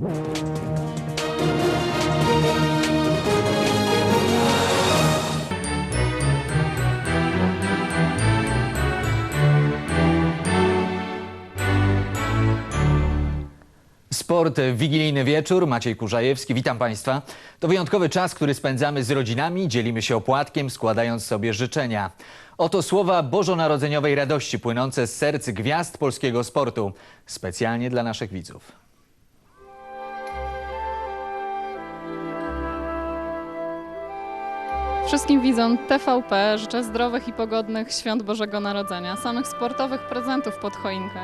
Sport, w wigilijny wieczór, Maciej Kurzajewski, witam Państwa. To wyjątkowy czas, który spędzamy z rodzinami, dzielimy się opłatkiem, składając sobie życzenia. Oto słowa bożonarodzeniowej radości płynące z serc gwiazd polskiego sportu, specjalnie dla naszych widzów. Wszystkim widzom TVP życzę zdrowych i pogodnych świąt Bożego Narodzenia, samych sportowych prezentów pod choinkę.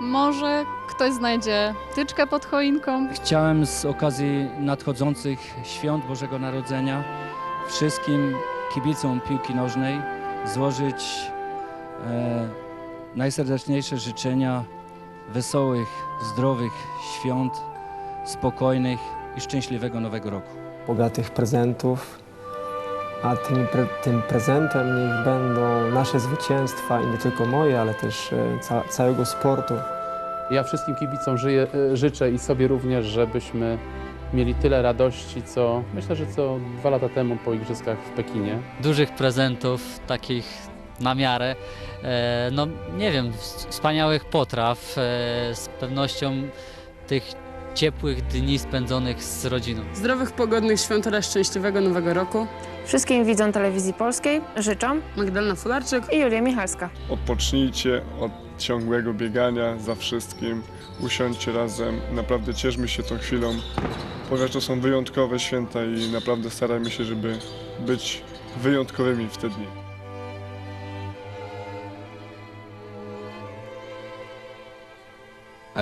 Może ktoś znajdzie tyczkę pod choinką? Chciałem z okazji nadchodzących świąt Bożego Narodzenia wszystkim kibicom piłki nożnej złożyć e, najserdeczniejsze życzenia wesołych, zdrowych świąt, spokojnych i szczęśliwego nowego roku. bogatych prezentów, a tym, pre, tym prezentem niech będą nasze zwycięstwa i nie tylko moje, ale też e, ca, całego sportu. Ja wszystkim kibicom żyję, e, życzę i sobie również, żebyśmy mieli tyle radości, co myślę, że co dwa lata temu po Igrzyskach w Pekinie. dużych prezentów, takich na miarę. E, no nie wiem, wspaniałych potraw, e, z pewnością tych ciepłych dni spędzonych z rodziną. Zdrowych, pogodnych świąt oraz szczęśliwego nowego roku. Wszystkim widzom telewizji polskiej życzą Magdalena Fularczyk. i Julia Michalska. Odpocznijcie od ciągłego biegania za wszystkim, usiądźcie razem, naprawdę cieszmy się tą chwilą, ponieważ to są wyjątkowe święta i naprawdę starajmy się, żeby być wyjątkowymi w te dni.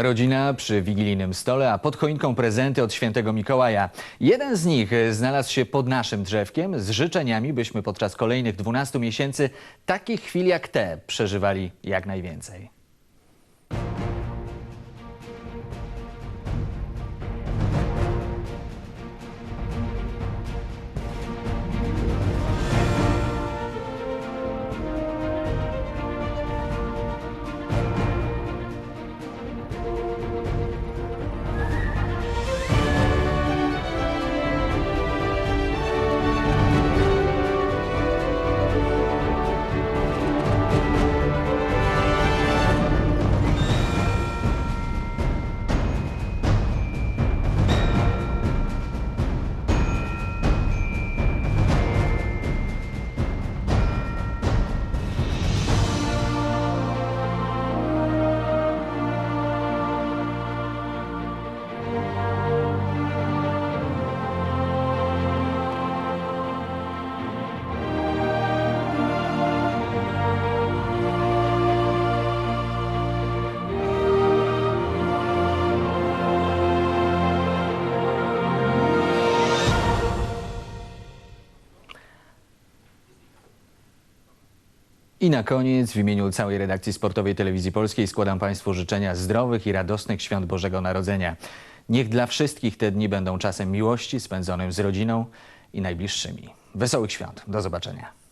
Rodzina przy wigilijnym stole, a pod choinką prezenty od świętego Mikołaja. Jeden z nich e, znalazł się pod naszym drzewkiem z życzeniami, byśmy podczas kolejnych 12 miesięcy takich chwil jak te przeżywali jak najwięcej. I na koniec w imieniu całej redakcji sportowej Telewizji Polskiej składam Państwu życzenia zdrowych i radosnych świąt Bożego Narodzenia. Niech dla wszystkich te dni będą czasem miłości spędzonym z rodziną i najbliższymi. Wesołych świąt. Do zobaczenia.